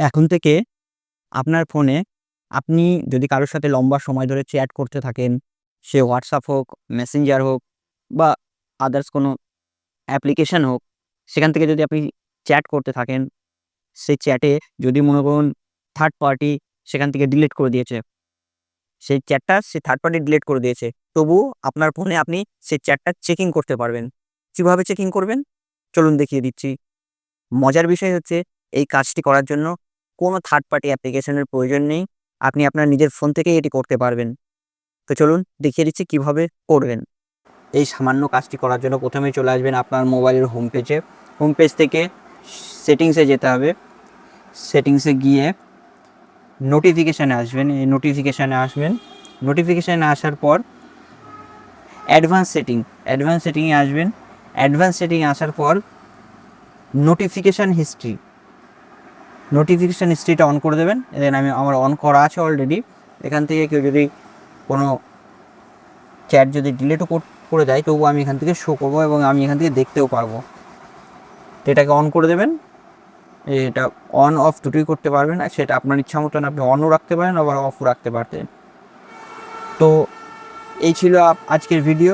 এখন থেকে আপনার ফোনে আপনি যদি কারোর সাথে লম্বা সময় ধরে চ্যাট করতে থাকেন, সে হোয়াটসঅ্যাপ হোক মেসেঞ্জার হোক বা আদার্স কোনো অ্যাপ্লিকেশান হোক, সেখান থেকে যদি আপনি চ্যাট করতে থাকেন, সেই চ্যাটে যদি মনে করুন থার্ড পার্টি সেখান থেকে ডিলিট করে দিয়েছে, সেই চ্যাটটা সে থার্ড পার্টি ডিলিট করে দিয়েছে তবুও আপনার ফোনে আপনি সেই চ্যাটটা চেকিং করতে পারবেন। কীভাবে চেকিং করবেন? চলুন দেখিয়ে দিচ্ছি। মজার বিষয় হচ্ছে এই কাজটি করার জন্য কোনো থার্ড পার্টি অ্যাপ্লিকেশনের প্রয়োজন নেই। আপনি আপনার নিজের ফোন থেকেই এটি করতে পারবেন। তো চলুন দেখিয়ে দিচ্ছি কীভাবে করবেন। এই সামান্য কাজটি করার জন্য প্রথমে চলে আসবেন আপনার মোবাইলের হোম পেজে হোম পেজ থেকে সেটিংসে যেতে হবে। সেটিংসে গিয়ে নোটিফিকেশানে আসবেন। এই নোটিফিকেশানে আসবেন। নোটিফিকেশানে আসার পর অ্যাডভান্স সেটিং অ্যাডভান্স সেটিংয়ে আসবেন। অ্যাডভান্স সেটিংয়ে আসার পর নোটিফিকেশান হিস্ট্রি নোটিফিকেশান হিস্ট্রিটা অন করে দেবেন দেন আমি, আমার অন করা আছে অলরেডি এখান থেকে কেউ যদি কোনো চ্যাট যদি ডিলেটও করে দেয়, তবুও আমি এখান থেকে শো করব এবং আমি এখান থেকে দেখতেও পারব। এটাকে অন করে দেবেন। এটা অন অফ দুটোই করতে পারবেন। আর সেটা আপনার ইচ্ছা মতন আপনি অনও রাখতে পারেন, আবার অফও রাখতে পারতেন। তো এই ছিল আজকের ভিডিও